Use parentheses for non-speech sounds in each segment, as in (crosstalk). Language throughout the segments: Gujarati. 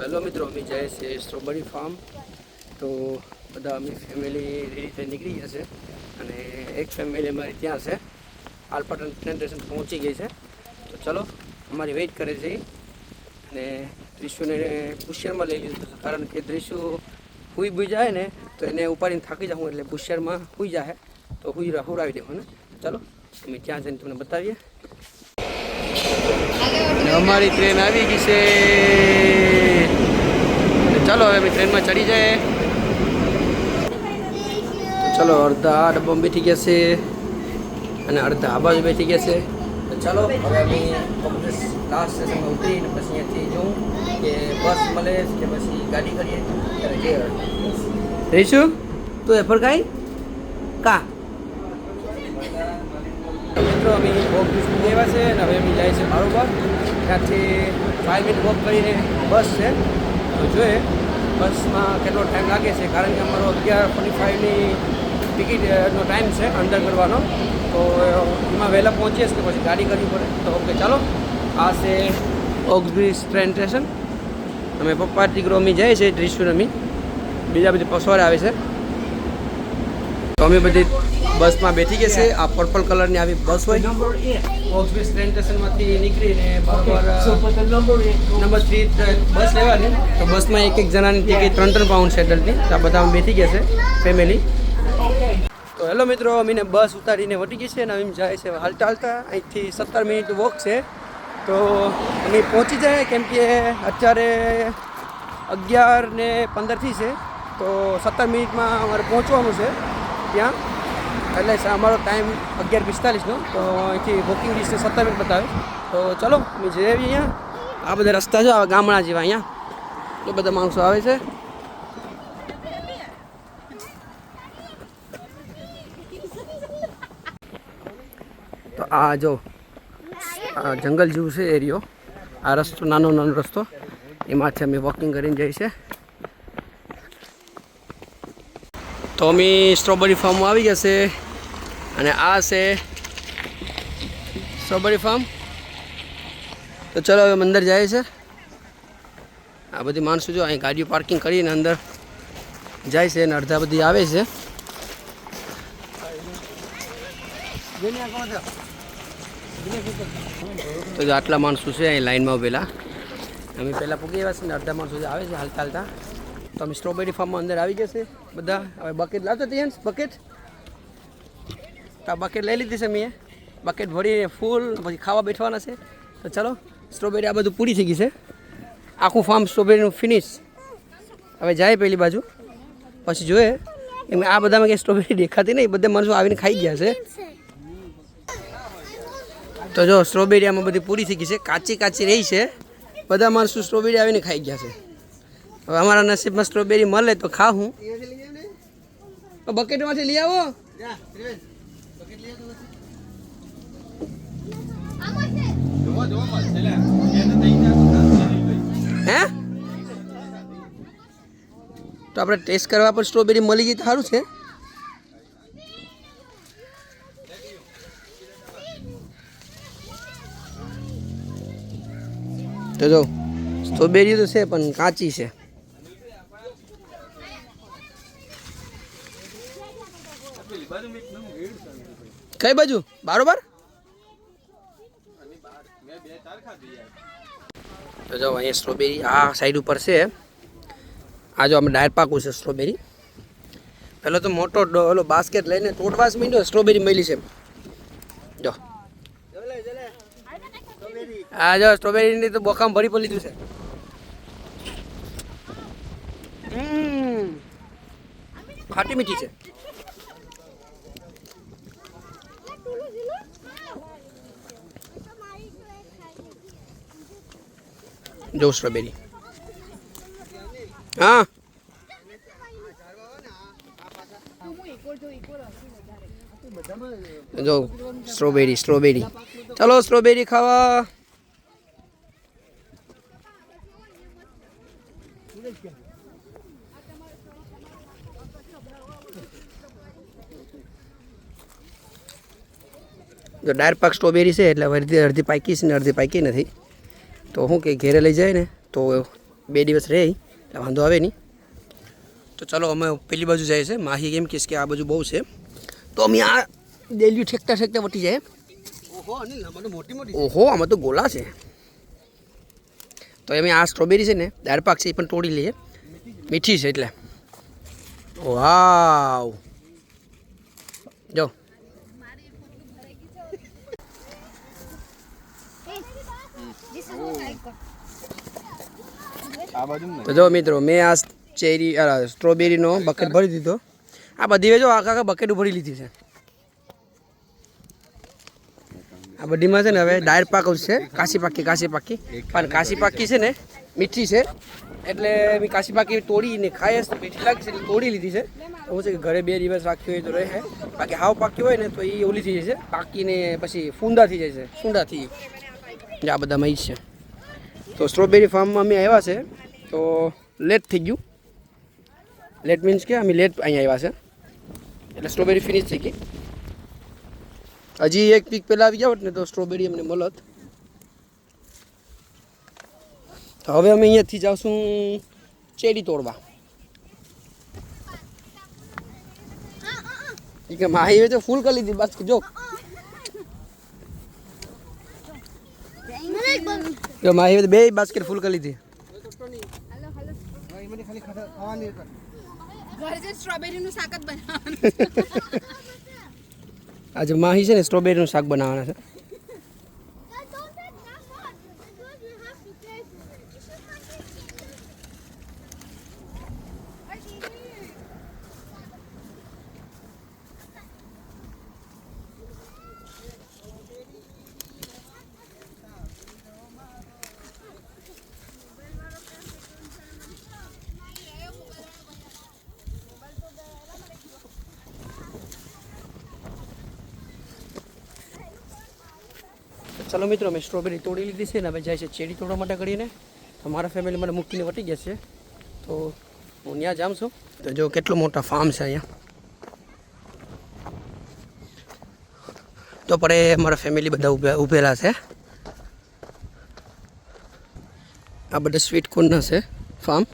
હેલો મિત્રો, અમે જાય છે સ્ટ્રોબેરી ફાર્મ તો બધા અમે ફેમિલી રીતે નીકળી ગયા છે અને એક ફેમિલી અમારી ત્યાં છે. આલપાટન સ્ટેશન પહોંચી ગઈ છે. તો ચલો, અમારી વેઇટ કરે છે. અને ત્રિશુને પુષ્યરમાં લઈ લીધું કારણ કે ત્રિશુ હુઈ બુઈ જાય ને, તો એને ઉપાડીને થાકી જાઉં એટલે પુષ્યરમાં હુઈ જાય તો હુઈ હુરાવી દેવું ને? ચલો, અમે ત્યાં જઈને તમને બતાવીએ. અમારી ટ્રેન આવી ગઈ છે. ચાલો હવે અમે ટ્રેનમાં ચડી જાય ચલો, અડધા આ ડબ્બામાં બેઠી ગયા છે અને અડધા આ બાજુ બેઠી ગયા છે. તો ચાલો, હવે અમે લાસ્ટ સ્ટેશનમાં ઉતરીને પછી અહીંયાથી જોઉં કે બસ મળે કે પછી ગાડી કરીએ. ત્યારે જે રહીશું તું એ ફરકાઈ? કા? મિત્રો, અમે વોક ડિસ્ટ્રિક્ટ આવ્યા છે અને હવે અમે જાય છે બારોબાર. ત્યાંથી ફાઇવ મિનિટ વોક કરીને બસ છે. તો જોઈએ. બસમાં કેટલો ટાઈમ લાગે છે? કારણ કે અમારો અગિયાર ફોર્ટી ફાઇવની ટિકિટનો ટાઈમ છે અંદર કરવાનો. તો એમાં વહેલા પહોંચીએ કે પછી ગાડી કરવી પડે? તો ઓકે ચાલો. આ છે ઓક્સબ્રિજ ટ્રેન સ્ટેશન અમે પપ્પા ટીગ્રોમી જાય છે રમી બીજા બધી પસવાડ આવે છે. તો અમે બધી બસમાં બેઠી જશે છે. આ પર્પલ કલરની આવી બસ હોય. ઓક્સબ્રિજ ટ્રેન સ્ટેશનમાંથી નીકળીને બરોબર. નંબર થ્રી બસ લેવાની. તો બસમાં એક એક જણાની ટિકિટ ત્રણ ત્રણ પાઉન્ડ છે એડલ્ટની તો આ બધા બેઠી જશે છે ફેમિલી તો હેલો મિત્રો અમીને બસ ઉતારીને વટી ગઈ છે અને અમે જાય છે હાલતા હાલતા અહીંથી સત્તર મિનિટ વોક છે. તો અમે પહોંચી જાય કેમ કે અત્યારે અગિયાર ને પંદરથી છે. તો સત્તર મિનિટમાં અમારે પહોંચવાનું છે ત્યાં. એટલે અમારો ટાઈમ અગિયાર પિસ્તાલીસનો તો અહીંથી વોકિંગ ડિસ્ટન્સ સત્તર મિનિટ બતાવે. તો ચલો, અમે જઈએ અહીંયા. આ બધા રસ્તા છે ગામડા જેવા અહીંયા. એ બધા માણસો આવે છે. તો આ જો જંગલ જેવું છે એરિયો. આ રસ્તો, નાનો નાનો રસ્તો. એમાંથી અમે વોકિંગ કરીને જઈએ છીએ. તો અમે સ્ટ્રોબેરી ફાર્મમાં આવી ગયા છે. અને આ છે સ્ટ્રોબેરી ફાર્મ તો ચલો હવે અંદર જાય છે. આ બધી માણસો જો અહીં ગાડીઓ પાર્કિંગ કરીને અંદર જાય છે અને અડધા બધી આવે છે. તો જો આટલા માણસો છે અહીં લાઈનમાં ઉભેલા. અમે પહેલાં પૂગી આવ્યા છે ને અડધા માણસો આવે છે હાલતા હાલતા. તો અમે સ્ટ્રોબેરી ફાર્મમાં અંદર આવી ગયા છે બધા. હવે બકેટ લાવતા ત્યાં બકેટ તો આ બકેટ લઈ લીધી છે મેં. બકેટ ભરીને ફૂલ પછી ખાવા બેઠવાના છે. તો ચલો સ્ટ્રોબેરી આ બધું પૂરી થઈ ગઈ છે. આખું ફાર્મ સ્ટ્રોબેરીનું ફિનિશ હવે જાય પેલી બાજુ. પછી જોઈએ. એમ આ બધામાં કંઈ સ્ટ્રોબેરી દેખાતી નહીં. બધા માણસો આવીને ખાઈ ગયા છે. તો જો સ્ટ્રોબેરી આમાં બધી પૂરી થઈ ગઈ છે. કાચી કાચી રહી છે. બધા માણસો સ્ટ્રોબેરી આવીને ખાઈ ગયા છે. હવે અમારા નસીબમાં સ્ટ્રોબેરી મળે તો ખાઉં બકેટમાંથી લઈ આવો. હે? તો આપણે ટેસ્ટ કરવા પર સ્ટ્રોબેરી મળી ગઈ તો સારું છે. તો જો સ્ટ્રોબેરી તો છે પણ કાચી છે. કઈ બાજુ? બારોબાર? તો જો અહીંયા સ્ટ્રોબેરી આ સાઈડ ઉપર છે. આ જો અમે ડાયર પાકું છે સ્ટ્રોબેરી પેલો તો મોટો ડોલો બાસ્કેટ લઈને તોડવા જ મીંડો સ્ટ્રોબેરી મળી છે જો. આ જો સ્ટ્રોબેરીની તો બોખામ ભરી પડી લીધું છે. ખાટી મીઠી છે. જો સ્ટ્રોબેરી હા. જો સ્ટ્રોબેરી સ્ટ્રોબેરી ચલો સ્ટ્રોબેરી ખાવા. જો, ડાયર પાક સ્ટ્રોબેરી છે એટલે અડધી અડધી પાકી છે ને અડધી પાકી નથી. તો શું કે ઘેરે લઈ જાય ને તો બે દિવસ રહે એટલે વાંધો આવે નહીં. તો ચલો અમે પેલી બાજુ જાય છે. માહી એમ કહીશ કે આ બાજુ બહુ છે. તો અમે આ ડેલ્યુ ઠેકતા ઠેકતા વટી જાય ઓહો આમાં તો મોટી મોટી ઓહો આમાં તો ગોલા છે. તો અમે આ સ્ટ્રોબેરી છે ને દાળ પાક છે એ પણ તોડી લઈએ. મીઠી છે એટલે. વાવ. જો આ બાજુ તો જો મિત્રો, મેં આ ચેરી સ્ટ્રોબેરીનો બકેટ ભરી દીધો. આ બધી જો આખા આખા બકેટ ભરી લીધી છે. આ બધીમાં છે ને હવે ડાયર પાક છે કાશી પાકી કાશી પાકી. પણ કાશી પાકી છે ને, મીઠી છે. એટલે મેં કાશી પાકી તોડીને તો મીઠી લાગશે એટલે તોડી લીધી છે. હું છે કે ઘરે બે દિવસ રાખ્યું હોય તો રહે. બાકી હાવ પાકી હોય ને તો એ ઓલી થઈ જશે પાકીને પછી ફૂંદા થઈ જાય છે. ફૂંદા થઈ. આ બધામાં મહી છે. તો સ્ટ્રોબેરી ફાર્મમાં અમે આવ્યા છે. તો લેટ થઈ ગયું. લેટ મીન્સ કે અમે લેટ અહીંયા આવ્યા છે. એટલે સ્ટ્રોબેરી ફિનિશ થઈ ગઈ. હજી એક પીક પહેલાં આવી જાવ ને તો સ્ટ્રોબેરી અમને મળત. તો હવે અમે અહીંયાથી જાવશું ચેરી તોડવા. કે માહી તો ફૂલ કરી લીધી બસ જો. જો માહી બે બાસ્કેટ ફૂલ કરી લીધી. (laughs) આજે માહી છે ને સ્ટ્રોબેરીનું શાક બનાવવાના છે. ચલો મિત્રો મેં સ્ટ્રોબેરી તોડી લીધી છે ને હવે જાય છે ચેરી તોડવા માટે કરીને તો મારા ફેમિલી મને મૂકીને વટી ગયા છે. તો હું ત્યાં જામ છું. તો જો કેટલું મોટા ફાર્મ છે અહીંયા. તો પડે મારા ફેમિલી બધા ઉભે ઉભેલા છે. આ બધા સ્વીટ કોર્નના છે ફાર્મ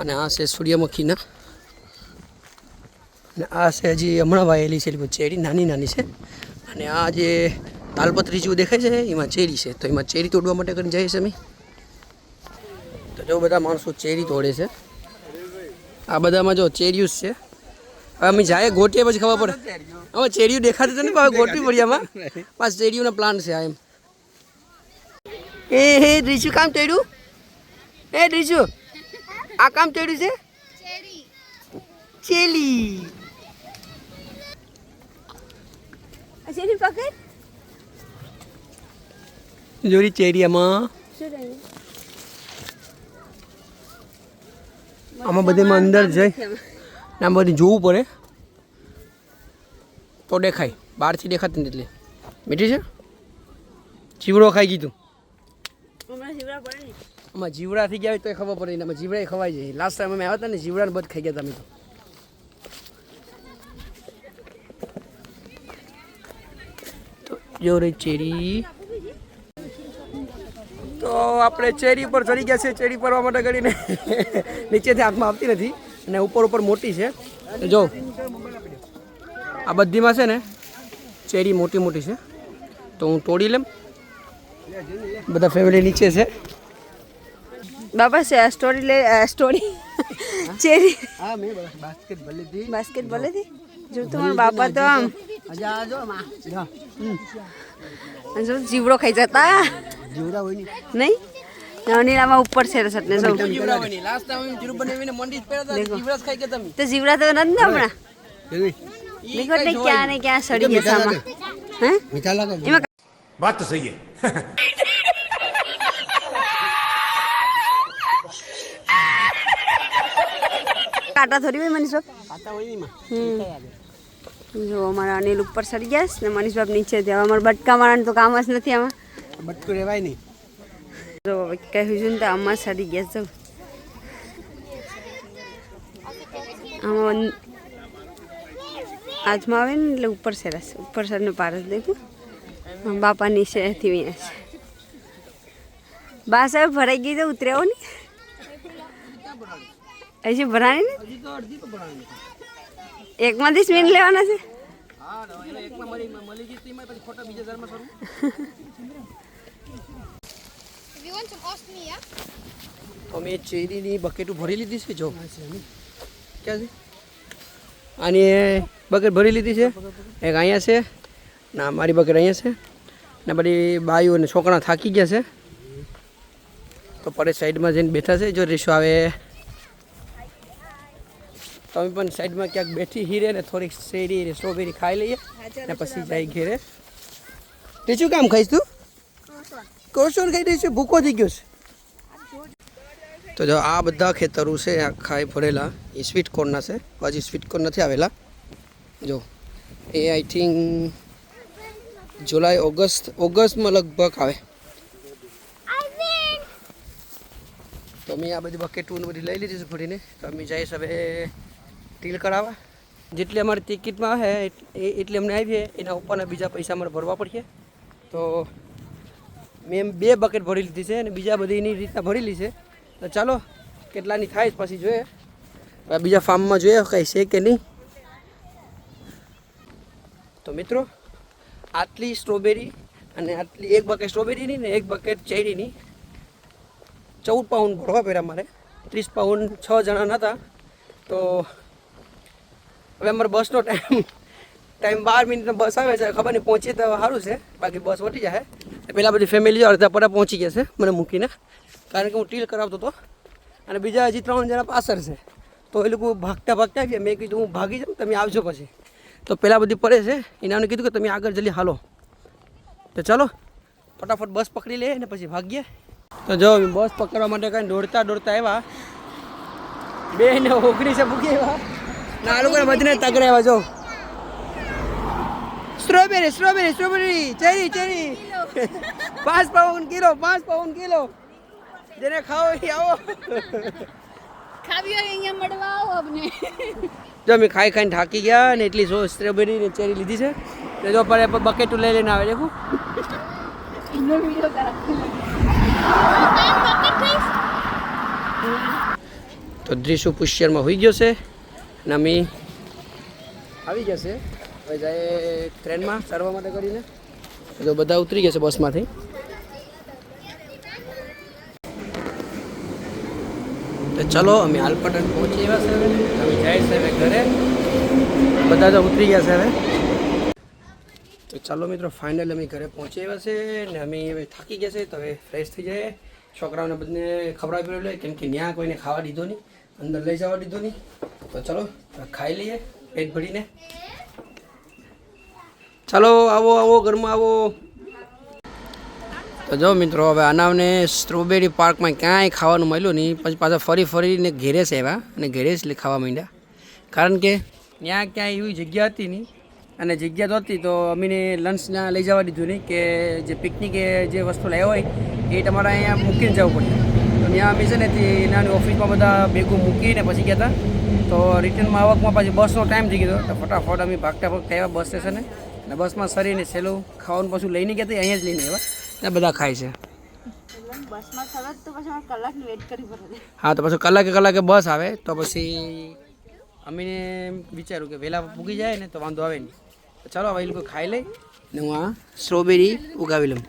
અને આ છે સૂર્યમુખીના. અને આ છે હજી હમણાં વાયેલી છે ચેરી નાની નાની છે. અને આ જે તાલપત્રી જેવું દેખાય છે? એમાં ચેરી છે. તો એમાં ચેરી તોડવા માટે કરીને જઈએ છીએ અમે. તો જો બધા માણસો ચેરી તોડે છે. આ બધામાં જો ચેરીયું છે. હવે અમે જાય ગોટીએ પછી ખબર પડે. હવે ચેરીયું દેખાતું તો નહીં પણ હવે ગોટવી પડી આમાં. પાછ ચેરીયુંના પ્લાન છે આ એમ. એ, હે રીચું કામ ચડ્યું? એ રીચું આ કામ ચડ્યું છે? ચેલી. ચેલી પકડ. જોરી ચેરી આમાં આમાં બધીમાં અંદર જઈ ને આમ બધી જોવું પડે. તો દેખાય. બહારથી દેખાતી નથી એટલે. મીઠી છે? જીવડો ખાઈ ગયું આમાં જીવડા થઈ ગયા હોય તો ખબર પડે. ને આમાં જીવડા ખવાઈ જાય લાસ્ટ ટાઈમ અમે આવ્યા હતા ને જીવડાને બધ ખાઈ ગયા તમે તો. તો જો રે ચેરી. તો આપણે ચેરી ઉપર ચડી ગયા છે ચેરી પરવા માટે કરીને (laughs) નીચેથી હાથમાં આવતી નથી અને ઉપર ઉપર મોટી છે. તો જો આ બધીમાં છે ને ચેરી મોટી મોટી છે. તો હું તોડી લેમ બધા ફેમિલી નીચે છે. બાબા છે સ્ટોરી લે આ સ્ટોરી ચેરી. હા મે બાસ્કેટ ભલે લીધી. બાસ્કેટ ભલે થી જો. તમારા બાપા તો આમ. જો માં. જો જીવડો ખાઈ જતા. નહીં? નીલામાં ઉપર છે રસત ને નથી હમણાં? ક્યાં ને ક્યાં સડી ગયા સામા. કાટા થોડી હોય મનીષ હોય જો અમારા અનિલ ઉપર સડી ગયા ને મનીષ બાપ નીચે ત્યાં અમારા બટકા મારા તો કામ જ નથી આમાં. બટકું રહેવાય નહીં જો કહ્યું છું ને તો આમાં સડી ગયા છે આમાં આજમાં આવે ને એટલે ઉપર સરસ ઉપર સરને પારસ દેખું બાપા નીચેથી અહીંયા છે બા સાહેબ ભરાઈ ગઈ તો ઉતર્યાઓ ને હજી ભરાણી ને હજી તો અડધી તો ભરાણી એકમાંથી સ્પિન લેવાના છે હા તો એને એકમાં મળી મળી ગઈ તો એમાં પછી ખોટા બીજા ધર્મ કરું If you want some ostomy, yeah? તો મેં ચેરીની બકેટો ભરી લીધી છે જો ક્યાં છે આની બકેટ ભરી લીધી છે એક અહીંયા છે ના મારી બકેટ અહીંયા છે ને બધી બાઈઓ અને છોકરા થાકી ગયા છે તો પડે સાઈડમાં જઈને બેઠા છે જો રેશો આવે તમે પણ સાઈડમાં ક્યાંક બેઠી હીરે ને થોડીક શેરી સ્ટ્રોબેરી ખાઈ લઈએ ને પછી જાય ઘેરે તે શું કામ ખાઈશ તું કોર્સોન ખાઈ દઈશું ભૂકો થઈ ગયો છે. તો જો આ બધા ખેતરો છે આખા એ ભરેલા, એ સ્વીટ કોર્નના છે. હજી સ્વીટ કોર્ન નથી આવેલા. જો, એ આઈ થિંક જુલાઈ ઓગસ્ટ ઓગસ્ટમાં લગભગ આવે. તો મેં આ બધી બકેટું બધી લઈ લીધી છે ભરીને. તો અમે જઈએ હવે ટીલ કરાવવા જેટલી અમારી ટિકિટમાં આવે એટલી અમને આવીએ એના ઉપરના બીજા પૈસા અમારે ભરવા પડશે. તો મેં બે બકેટ ભરી લીધી છે અને બીજા બધી એની રીતના ભરેલી છે. તો ચાલો, કેટલાની થાય પછી જોઈએ. બીજા ફાર્મમાં જોઈએ, કંઈ છે કે નહીં. તો મિત્રો, આટલી સ્ટ્રોબેરી અને આટલી એક બકેટ સ્ટ્રોબેરીની ને એક બકેટ ચેરીની ચૌદ પાઉન્ડ ભરવા પડ્યા મારે. ત્રીસ પાઉન્ડ છ જણા હતા. તો હવે અમારે બસનો ટાઈમ ટાઈમ બાર મિનિટનો બસ આવે છે, ખબર નહીં, પહોંચીએ તો સારું છે. બાકી બસ વટી જાય. પહેલાં બધી ફેમિલી અડધા પડા પહોંચી ગયા છે, મને મૂકીને. કારણ કે હું ટીલ કરાવતો હતો. અને બીજા હજી ત્રણ જણા પાછળ છે. તો એ લોકો ભાગતા ભાગતા ગયા. મેં કીધું, હું ભાગી જાઉં, તમે આવજો પછી. તો પહેલાં બધી પડે છે. એનાને કીધું કે, તમે આગળ જલ્દી હાલો. તો ચાલો, ફટાફટ બસ પકડી લઈએ ને પછી ભાગીએ. તો જો બસ પકડવા માટે કાંઈ દોડતા દોડતા આવ્યા. બે ને ઓગણીસે મૂકી આવ્યા. ના, આ લોકોને બધીને આવ્યા, જો. Strawberry strawberry strawberry. Cherry cherry. પાંચ પાઉન કિલો પાંચ પાઉન્ડ કિલો. જેને ખાઓ એ આવો. ખાવી હોય અહીંયા મળવા આવો અમને. જો અમે ખાઈ ખાઈને થાકી ગયા ને એટલી સો સ્ટ્રોબેરી ને ચેરી લીધી છે. તો જો પર બકેટ લઈ લઈને આવે દેખું. તો દ્રિશુ પુષ્યરમાં હોઈ ગયો છે અને અમે આવી ગયા છે. હવે જાય ટ્રેનમાં ચડવા માટે કરીને. તો બધા ઉતરી ગયા છે બસમાંથી. તો ચલો, અમે આલપટન પહોંચી ગયા છે અમે જાય છે ઘરે. બધા તો ઉતરી ગયા છે હવે. તો ચાલો મિત્રો ફાઇનલ અમે ઘરે પહોંચી આવ્યા છે ને અમે હવે થાકી ગયા છે તો હવે ફ્રેશ થઈ જાય છોકરાઓને બધાને ખવડાવી પીવડાવી લે કેમ કે ત્યાં કોઈને ખાવા દીધો નહીં. અંદર લઈ જવા દીધો નહીં. તો ચલો, ખાઈ લઈએ, પેટ ભરીને. ચાલો, આવો આવો, ઘરમાં આવો. તો જો મિત્રો, હવે આનાવને સ્ટ્રોબેરી પાર્કમાં ક્યાંય ખાવાનું મળ્યું નહીં, પછી પાછા ફરી, ફરીને ઘેરે છે એવા, અને ઘેરે જ ખાવા માંડ્યા. કારણ કે ત્યાં ક્યાંય એવી જગ્યા હતી નહીં, અને જગ્યા તો હતી, તો અમીને લંચ ત્યાં લઈ જવા દીધું નહીં, કે જે પિકનિકે જે વસ્તુ લાવ્યા હોય, એ તમારે અહીંયા મૂકીને જવું પડે. તો ત્યાં અમે છે ને નાની ઓફિસમાં બધા ભેગું મૂકીને પછી ગયા હતા. તો રિટર્નમાં આવકમાં પાછી બસનો ટાઈમ થઈ ગયો તો ફટાફટ અમે ભાગતા ભાગતા આવ્યા બસ સ્ટેશને અને બસમાં સરીને સહેલું ખાવાનું પાછું લઈને ગયા અહીંયા જ લઈને આવ્યા. ને બધા ખાય છે. હા તો પછી કલાકે કલાકે બસ આવે તો પછી અમીને વિચાર્યું કે વહેલા પૂગી જાય ને તો વાંધો આવે નહીં. ચાલો હવે એ લોકો ખાઈ લઈ ને હું આ સ્ટ્રોબેરી ઉગાવી લઉં.